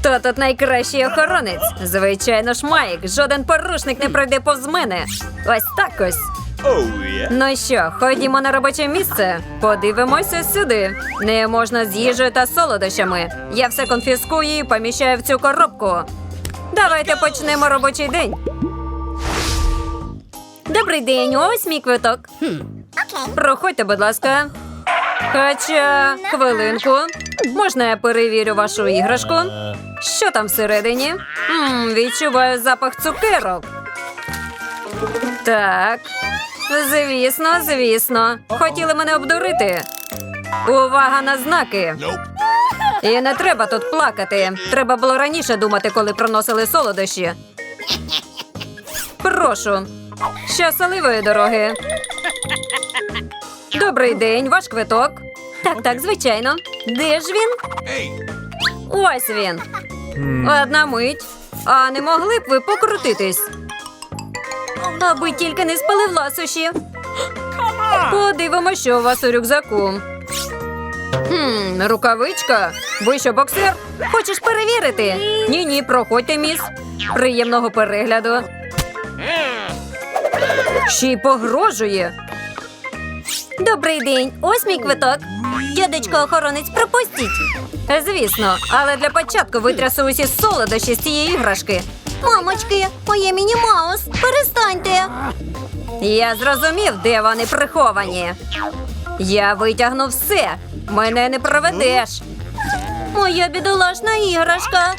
Хто тут найкращий охоронець? Звичайно ж, Майк. Жоден порушник не пройде повз мене. Ось так ось. Oh yeah. Ну що, ходімо на робоче місце. Подивимося сюди. Не можна з їжею та солодощами. Я все конфіскую і поміщаю в цю коробку. Давайте почнемо робочий день. Добрий день, ось мій квиток. Проходьте, будь ласка. Хоча, хвилинку. Можна я перевірю вашу іграшку? Що там всередині? М, відчуваю запах цукерок. Так. Звісно, звісно. Хотіли мене обдурити. Увага на знаки. І не треба тут плакати. Треба було раніше думати, коли проносили солодощі. Прошу. Щасливої дороги. Добрий день, ваш квиток. Так, так, звичайно. Де ж він? Ось він. Одна мить. А не могли б ви покрутитись? Аби тільки не спалив ласощі. Подивимося, що у вас у рюкзаку. Хм, рукавичка. Ви що, боксер? Хочеш перевірити? Ні, ні, проходьте, міс. Приємного перегляду. Ще й погрожує. Добрий день, ось мій квиток. Дядечко охоронець, пропустіть. Звісно, але для початку витрясу усі солодощі з цієї іграшки. Мамочки, моє міні-маус, перестаньте. Я зрозумів, де вони приховані. Я витягну все. Мене не проведеш. Моя бідолашна іграшка.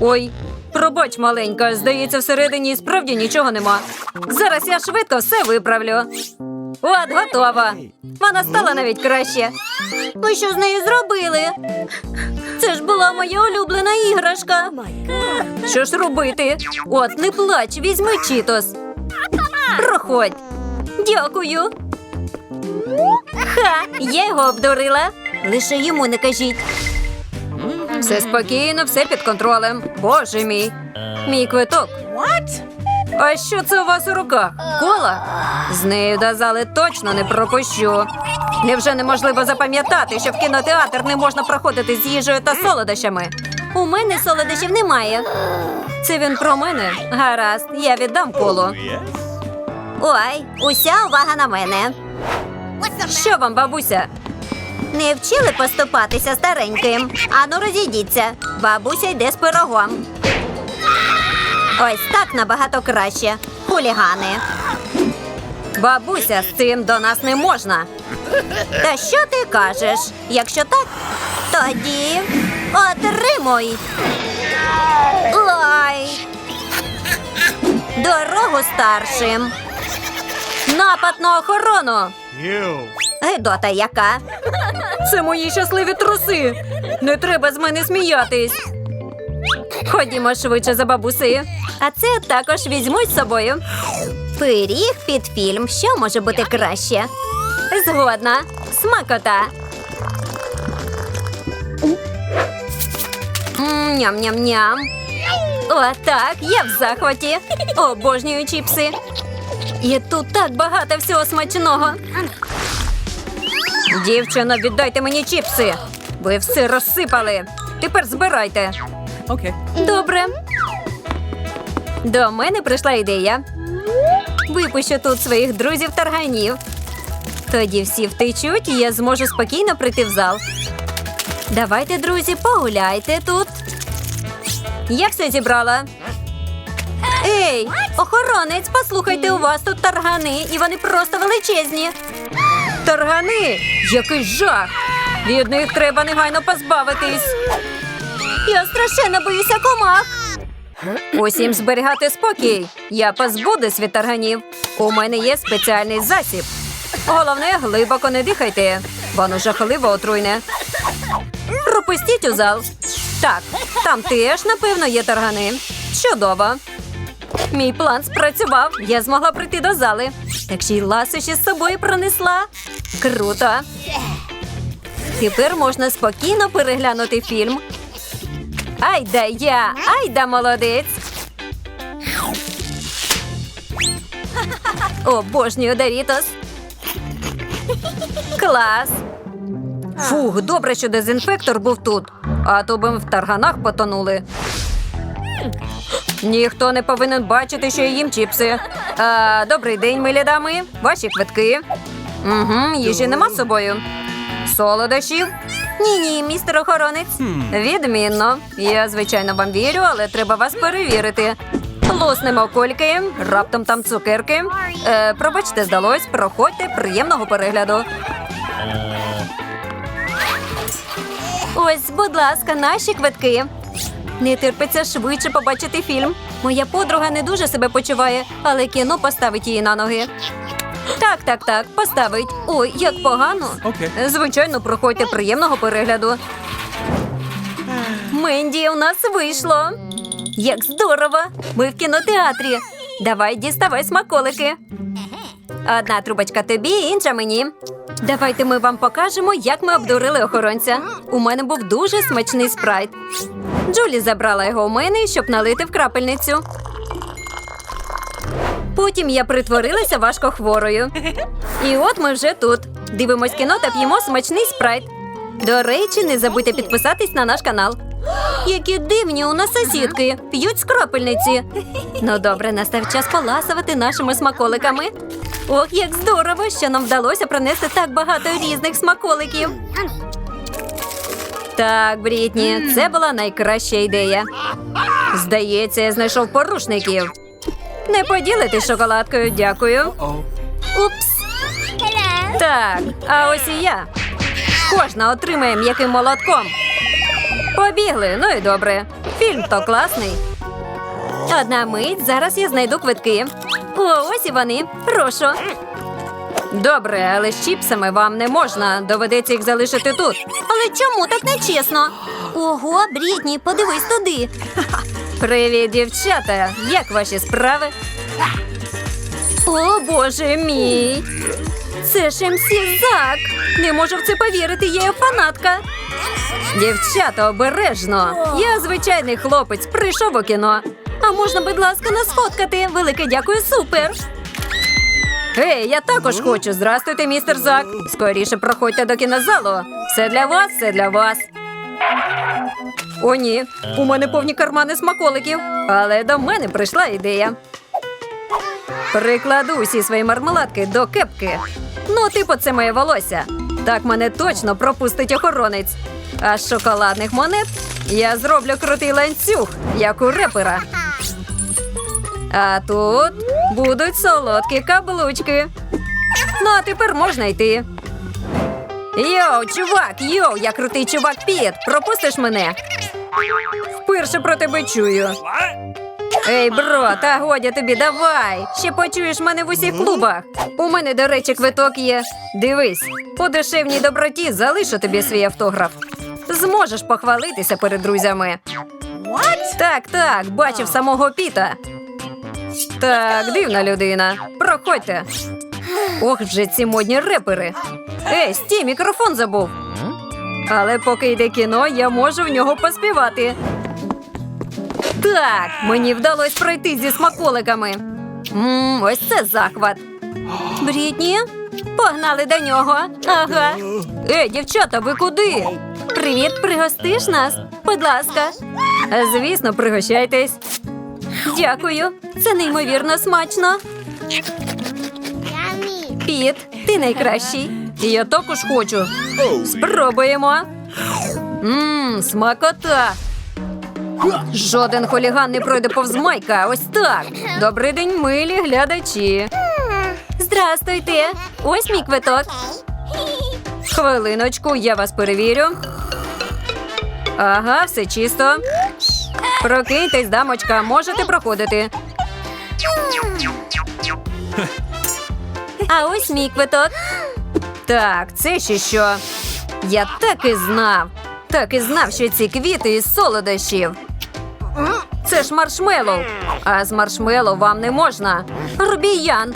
Ой, пробач, маленька, здається, всередині справді нічого нема. Зараз я швидко все виправлю. От, готова. Вона стала навіть краще. Ви що з нею зробили? Це ж була моя улюблена іграшка. Що ж робити? От, не плач, візьми чітос. Проходь. Дякую. Ха, я його обдурила. Лише йому не кажіть. Все спокійно, все під контролем. Боже мій. Мій квиток. А що це у вас у руках? Кола? З нею до зали точно не пропущу. Невже неможливо запам'ятати, що в кінотеатр не можна проходити з їжею та солодощами? У мене солодощів немає. Це він про мене? Гаразд, я віддам колу. Yes. Ой, уся увага на мене. Що вам, бабуся? Не вчили поступатися стареньким. Ану, розійдіться. Бабуся йде з пирогом. Ось так набагато краще. Хулігани. Бабуся, з цим до нас не можна. Та що ти кажеш? Якщо так, тоді отримуй. Ой. Дорогу старшим. Напад на охорону. Гедота яка. Це мої щасливі труси. Не треба з мене сміятись. Ходімо швидше за бабусею. А це також візьму з собою. Пиріг під фільм. Що може бути краще? Згодна. Смакота. Ням-ням-ням. О, так, я в захваті. Обожнюю чіпси. І тут так багато всього смачного. Дівчино, віддайте мені чіпси. Ви все розсипали. Тепер збирайте. Добре. До мене прийшла ідея. Випущу тут своїх друзів тарганів. Тоді всі втечуть, і я зможу спокійно прийти в зал. Давайте, друзі, погуляйте тут. Я все зібрала. Ей, охоронець, послухайте, у вас тут таргани, і вони просто величезні. Таргани? Який жах! Від них треба негайно позбавитись. Я страшенно боюся комах. Усім зберігати спокій. Я позбудусь від тарганів. У мене є спеціальний засіб. Головне, глибоко не дихайте. Воно жахливо отруйне. Пропустіть у зал. Так, там теж, напевно, є таргани. Чудово. Мій план спрацював. Я змогла прийти до зали. Так ще й ласощі з собою пронесла. Круто. Тепер можна спокійно переглянути фільм. Айда я, айда молодець. Обожнюю Дорітос. Клас. Фух, добре, що дезінфектор був тут. а то би в тарганах потонули. Ніхто не повинен бачити, що їм чіпси. А, добрий день, милі дами. Ваші квитки. Угу, їжі нема з собою. Солодощів? Ні, ні, містер охоронець. Відмінно. Я, звичайно, вам вірю, але треба вас перевірити. Луснемо кульки, раптом там цукерки. Е, пробачте, здалось, проходьте приємного перегляду. Ось, будь ласка, наші квитки. Не терпиться швидше побачити фільм. Моя подруга не дуже себе почуває, але кіно поставить її на ноги. Так, так, так, поставить. Ой, як погано. Окей. Звичайно, проходьте приємного перегляду. Менді, у нас вийшло. Як здорово! Ми в кінотеатрі. Давай діставай смаколики. Одна трубочка тобі, інша мені. Давайте ми вам покажемо, як ми обдурили охоронця. У мене був дуже смачний спрайт. Джулі забрала його у мене, щоб налити в крапельницю. Потім я притворилася важкохворою. І от ми вже тут. Дивимось кіно та п'ємо смачний спрайт. До речі, не забудьте підписатись на наш канал. Які дивні у нас сусідки п'ють з крапельниці. Ну добре, настав час поласувати нашими смаколиками. Ох, як здорово, що нам вдалося принести так багато різних смаколиків. Так, Брітні, це була найкраща ідея. Здається, я знайшов порушників. Не поділитись шоколадкою, дякую. Упс. Так, а ось і я. Кожна отримає м'яким молотком. Побігли, ну і добре. Фільм то класний. Одна мить, зараз я знайду квитки. О, ось і вони. Прошу. Добре, але з чіпсами вам не можна. Доведеться їх залишити тут. Але чому так нечесно? Ого, Брітні, подивись туди. Привіт, дівчата! Як ваші справи? О, боже мій! Це ж МС Зак! Не можу в це повірити, я його фанатка. Дівчата, обережно. Я звичайний хлопець, прийшов у кіно. А можна, будь ласка, нас сфоткати? Велике дякую, супер. Ей, я також хочу. Здрастуйте, містер Зак. Скоріше проходьте до кінозалу. Все для вас, все для вас. О, ні, у мене повні кармани смаколиків, але до мене прийшла ідея. Прикладу усі свої мармеладки до кепки. Ну, типу, це моє волосся. Так мене точно пропустить охоронець. А з шоколадних монет я зроблю крутий ланцюг, як у репера. А тут будуть солодкі каблучки. Ну, а тепер можна йти. Йоу, чувак, йоу, я крутий чувак Піт. Пропустиш мене? Вперше про тебе чую. Ей, бро, та годі тобі, давай. Ще почуєш мене в усіх клубах. У мене, до речі, квиток є. Дивись, по дешевній доброті залишу тобі свій автограф. Зможеш похвалитися перед друзями. Так, так, бачив самого Піта. Так, дивна людина. Проходьте. Ох, вже ці модні репери. Ей, стій, мікрофон забув. Але поки йде кіно, я можу в нього поспівати. Так, мені вдалося пройти зі смаколиками. Мм, ось це захват. Брітні, погнали до нього. Ага. Ей, дівчата, ви куди? Привіт, пригостиш нас? Будь ласка. Звісно, пригощайтесь. Дякую. Це неймовірно смачно. Піт, ти найкращий. Я також хочу. Спробуємо. Мм, смакота. Жоден хуліган не пройде повз майка. Ось так. Добрий день, милі глядачі. Здрастуйте. Ось мій квиток. Хвилиночку, я вас перевірю. Ага, все чисто. Прокиньтесь, дамочка, можете проходити. А ось мій квиток. Так, це ще що? Я так і знав. Так і знав, що ці квіти із солодощів. Це ж маршмеллоу. А з маршмеллоу вам не можна. Рубіян.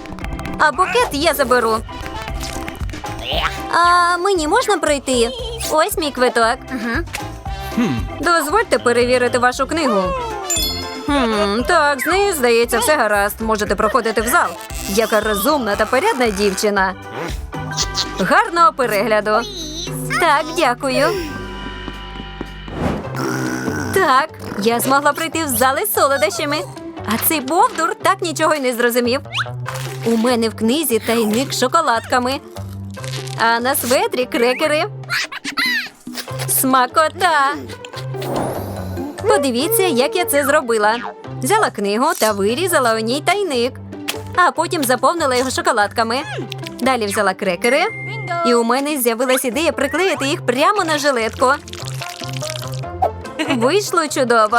А букет я заберу. А мені можна пройти? Ось мій квиток. Дозвольте перевірити вашу книгу. Хм, так, з нею, здається, все гаразд. Можете проходити в зал. Яка розумна та порядна дівчина. Гарного перегляду. Так, дякую. Так, я змогла прийти в зали з солодощами. А цей бовдур так нічого й не зрозумів. У мене в книзі тайник з шоколадками. А на светрі крекери. Смакота. Подивіться, як я це зробила. Взяла книгу та вирізала у ній тайник, а потім заповнила його шоколадками. Далі взяла крекери, і у мене з'явилась ідея приклеїти їх прямо на жилетку. Вийшло чудово.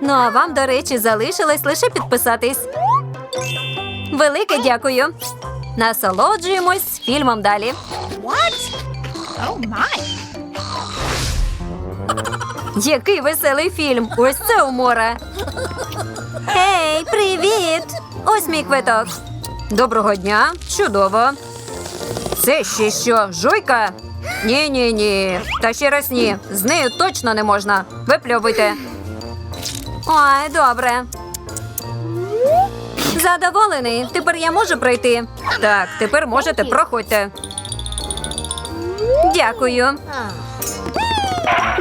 Ну а вам, до речі, залишилось лише підписатись. Велике дякую. Насолоджуємось фільмом далі. What? Oh my. Який веселий фільм! Ось це умора. Гей, привіт! Ось мій квиток. Доброго дня. Чудово. Це ще що? Жуйка? Ні, ні, ні. Та ще раз ні. З нею точно не можна. Випльовуйте. Ой, добре. Задоволений. Тепер я можу пройти. Так, тепер можете проходьте. Дякую.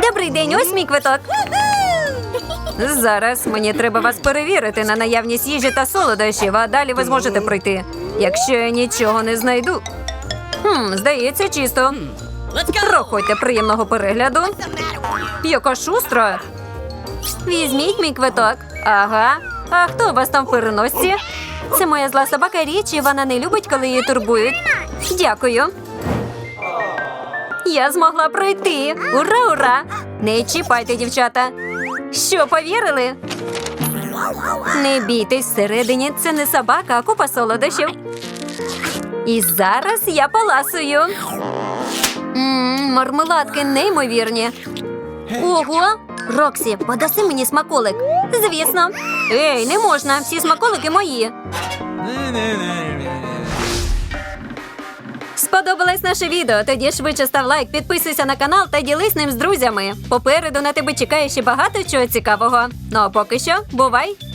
Добрий день, ось мій квиток. Зараз мені треба вас перевірити на наявність їжі та солодощів, а далі ви зможете пройти, якщо я нічого не знайду. Хм, здається, чисто. Проходьте приємного перегляду. Яка шустра. Візьміть мій квиток. Ага. А хто у вас там в переносці? Це моя зла собака Річ, і вона не любить, коли її турбують. Дякую. Я змогла пройти. Ура, ура! Не чіпайте, дівчата. Що, повірили? Не бійтесь, всередині це не собака, а купа солодощів. І зараз я поласую. Мм, мармеладки неймовірні. Ого! Роксі, подаси мені смаколик. Звісно. Ей, не можна, всі смаколики мої. Сподобалось наше відео? Тоді швидше став лайк, підписуйся на канал та ділись ним з друзями. Попереду на тебе чекає ще багато чого цікавого. Ну а поки що, бувай!